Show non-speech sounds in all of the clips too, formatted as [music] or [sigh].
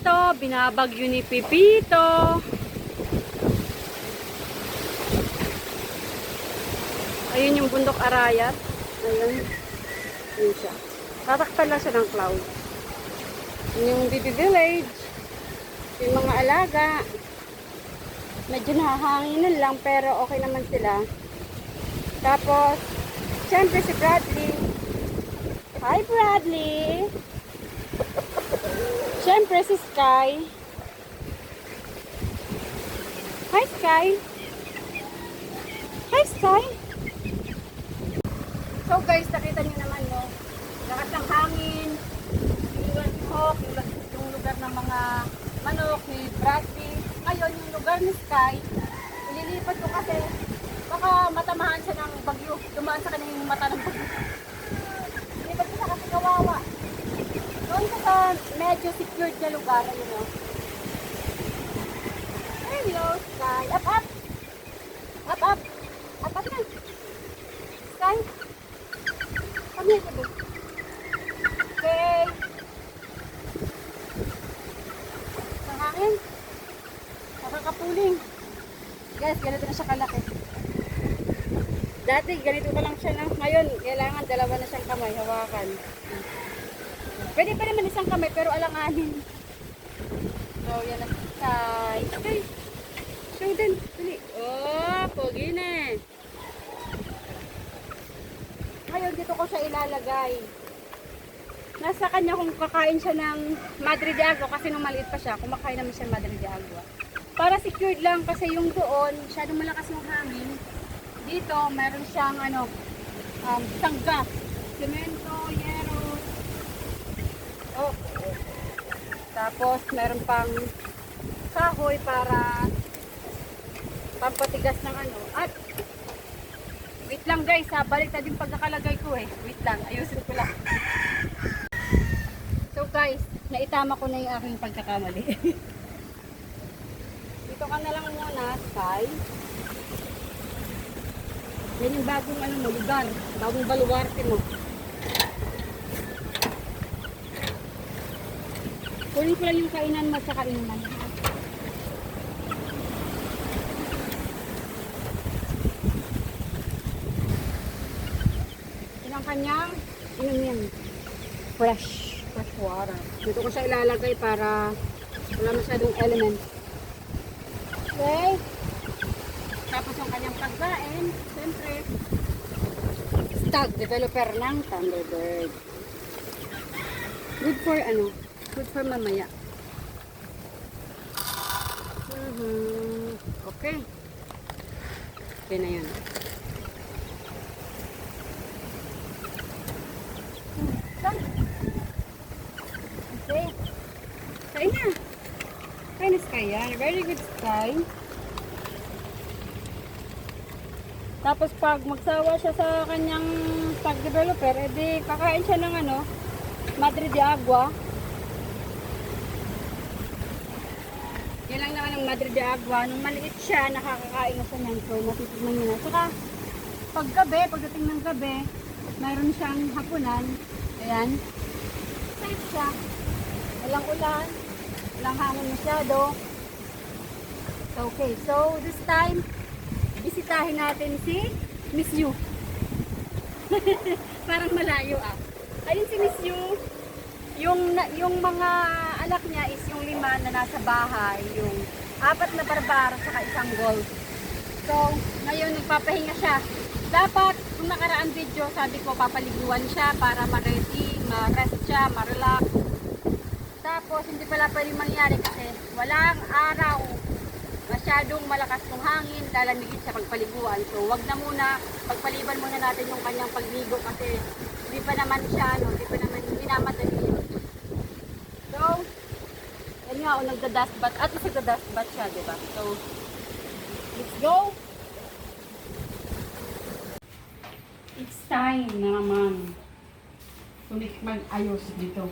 Pipito, binabagyo ni Pipito. Ayun yung bundok Arayat. Ayun. Yun siya. Tatakpan lang siya ng cloud. Yun Yung baby village. Yung mga alaga. Medyo nahahanginan lang pero okay naman sila. Tapos, syempre si Bradley. Hi Bradley! Syempre si Sky. Hi Sky! Hi Sky! So guys, nakita niyo naman no, lakas ng hangin, ni Hawk, yung, lugar ng mga manok ni Bradley. Ngayon, yung lugar ni Sky, ililipat ko kasi baka matamahan siya ng bagyo. Dumaan sa kanya yung mata ng bagyo. Ililipat ko siya kasi kawawa. Doon ka sa medyo secured na lugar, ayun o. Hello, Sky. Up, up! Up, up! Up, up na! Sky! Come here, baby. Okay. Sa hangin. Guys, ganito na siya kalaki. Dati, ganito pa lang siya na. Ngayon, kailangan dalawa na siyang kamay, hawakan. Pwede pa naman isang kamay, pero alanganin. So, yan na. Sky. Sky. Show din. Dali. Oh, pogi na. Ngayon, dito ko siya ilalagay. Nasa kanya kung kakain siya ng Madre de Agua kasi nung maliit pa siya, kumakain naman siya ng Madre de Agua. Para secured lang kasi yung doon, masyadong malakas yung hangin. Dito, meron siyang ano, um, sangga. Semento, yero. Tapos, meron pang kahoy para pampatigas ng ano. At Wait lang guys ha, balik na din pagkakalagay ko eh. Wait lang, ayusin ko lang. So guys, naitama ko na yung aking pagkakamali. [laughs] Dito ka na lang muna, Sky. Yan yung bagong ano lugar. Bagong baluarte mo. Kunin ko lang yung kainan mo sa kainan. Yan ang kanyang, inom yan. Fresh, fresh water. Dito ko siya ilalagay para wala masyadong element. Okay. Tapos ang kanyang pagkain, siyempre, stag, developer ng Thunderbird. Good for ano? Good for mamaya. Mhm. Okay. Okay na. Done. Okay. Kain na. Kain na Sky yan. Very good Sky. Tapos pag magsawa siya sa kanyang pag-developer, edi kakain siya ng ano, Madre de Agua. Ang Madre de Agua. Nung maliit siya, nakakakain na siya niyan. So, matitignan niyo na. Saka, pag gabi, pagdating ng gabi, mayroon siyang hapunan. Ayan. Safe siya. Walang ulan. Walang hangin masyado. Okay. So, this time, bisitahin natin si Miss Yu. [laughs] Parang malayo ah. Ayun si Miss Yu. Yung, yung mga anak niya is yung lima na nasa bahay. Yung apat na barbar at isang golf. So, ngayon nagpapahinga siya. Dapat, kung nakaraan video, sabi ko papaliguan siya para ma-ready, ma-rest siya, ma-relax. Tapos, hindi pala pwede mangyari kasi walang araw. Masyadong malakas ng hangin, lalamigin siya pagpaliguan. So, wag na muna, pagpaliban muna natin yung kanyang pagligo kasi hindi pa naman siya, no, hindi pa naman, hindi. So, yan nga, o nagda-dust bath. At least nagda-dust bath siya, di ba? So, let's go! It's time na naman tulik mag-ayos dito.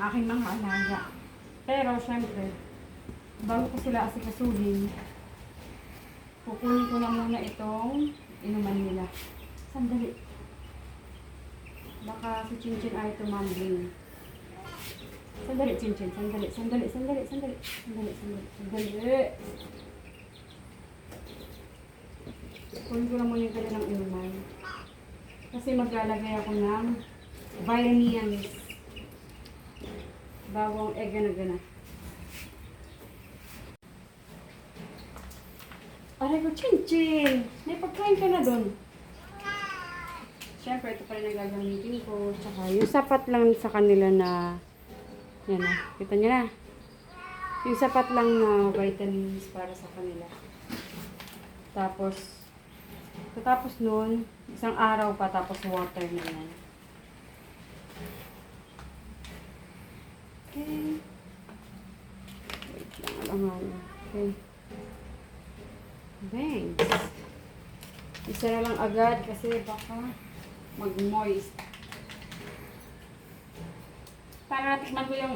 Ang aking mga alaga. Pero, syempre, bago ko sila asikasuhin, kukunin ko na muna itong inuman nila. Sandali. Baka si Chinchin ay tumambling. Sandali, Chinchin. Sandali, sandali, sandali, sandali. Sandali, sandali, sandali. Kunin ko lang muna yung kanilang inuman. Kasi maglalagay ako ng vitamins. Bawang egg na gana. Aray ko, Chinchin! May pagkain ka na doon. Siyempre, ito pa rin ang gagamitin ko. Tsaka yung sapat lang sa kanila na yan na. Kita niyo na. Yung sapat lang na vitamins para sa kanila. Tapos, katapos nun, isang araw pa, tapos water na yan. Okay. Wait lang, alangan. Okay. Thanks. Isa na lang agad kasi baka mag-moist. Para natikman ko yung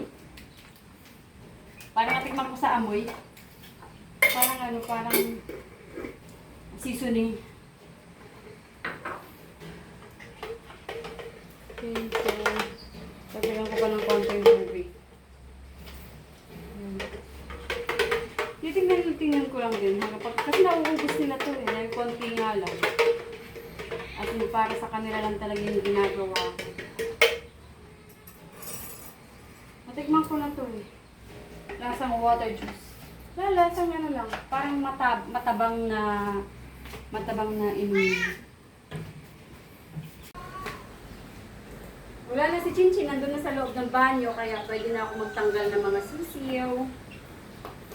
para natikman ko sa amoy. Parang ano, parang seasoning. Okay, so Tagalan ko pa ng konting tubig. Ayan. Titingnan, tingnan ko lang din. hanggang Kasi nauubos nila to eh. Dahil konti nga lang. At yung para sa kanila lang talaga yung ginagawa. Matikman ko na to eh. Lasang water juice. Wala, lasang ano lang. Parang matab matabang na matabang na inumin. Wala na si Chinchin, nandun na sa loob ng banyo, kaya pwede na ako magtanggal ng mga sisiyo.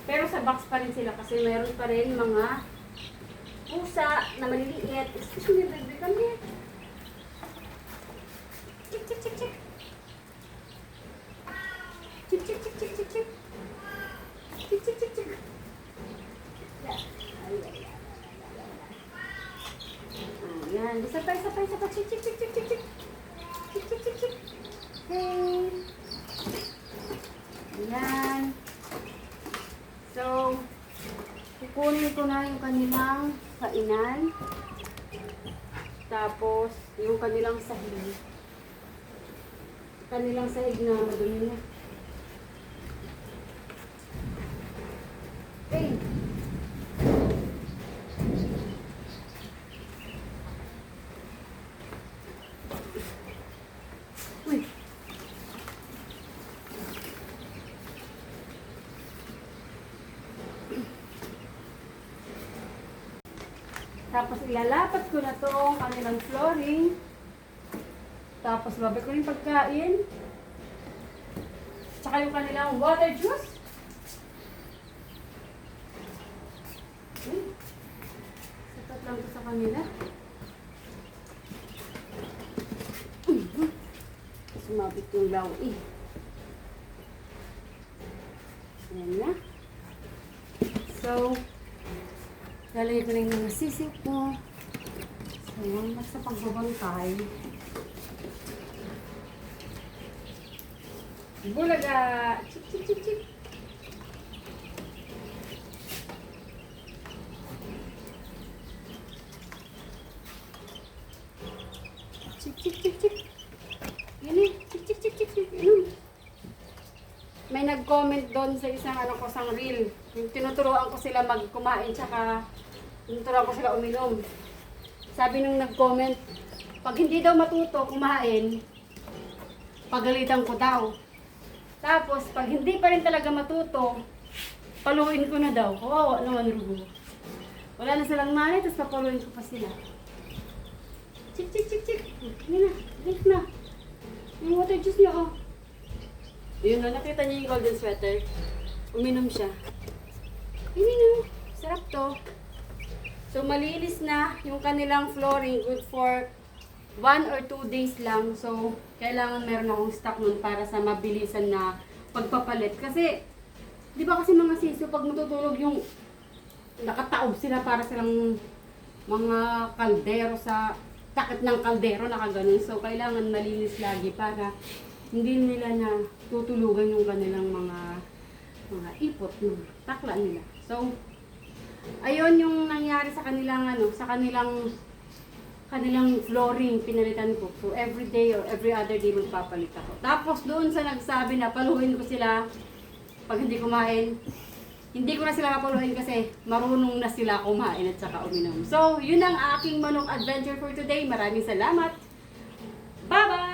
Pero sa box pa rin sila kasi meron pa rin mga pusa na maliliit. Excuse me, baby, come here. Chik, chik, chik, chik. Chik, chik, chik, chik, chik, chik. Chik, chik, chik, chik. Isa pa, isa pa, isa pa. Chik, chik, chik, chik. Chik, chik, chik, chik. Hey. Ayan. So, kukunin ko na yung kanilang kainan. Tapos, yung kanilang sahig. Kanilang sahig na madumi na. Hey! Uy! Tapos ilalapat ko na to kanilang flooring. Tapos babay ko yung pagkain. Tsaka yung kanilang water juice. Okay. Sapat lang to sa kanila. [clears throat] Sumabit yung lawi. Ayan na. So, Lalagay ko na yung mga sisig ko. So, mas sa pagbabantay. Bulaga! Chik, chik, chik, chik. Chik, chik, chik, chik. Yan eh. Chik, chik, chik, chik, chik. Ano? May nag-comment doon sa isang ano ko, sang reel. Yung tinuturoan ko sila magkumain tsaka tinuturoan ko sila uminom. Sabi nung nag-comment, pag hindi daw matuto kumain, pagalitan ko daw. Tapos, pag hindi pa rin talaga matuto, paluin ko na daw. Kawawa naman rugo. Wala na silang mali, tapos papaluin ko pa sila. Chik, chik, chik, chik. Hindi na, drink na. Yung water juice niya, oh. Yun na, nakita niyo yung golden sweater. Uminom siya. Uminom. Sarap to. So, malinis na yung kanilang flooring. Good for one or two days lang. So, kailangan meron akong stock nun para sa mabilisan na pagpapalit. Kasi, di ba kasi mga siso, pag matutulog yung nakataob sila para silang mga kaldero sa takip ng kaldero, nakaganon. So, kailangan malinis lagi para hindi nila na tutulugan yung kanilang mga mga ipot, mga takla nila. So, ayun yung nangyari sa kanilang ano, sa kanilang kanilang flooring pinalitan ko. So every day or every other day magpapalit ako. Tapos doon sa nagsabi na paluhin ko sila pag hindi kumain, hindi ko na sila kapuluhin kasi marunong na sila kumain at saka uminom. So, yun ang aking manok adventure for today. Maraming salamat. Bye-bye!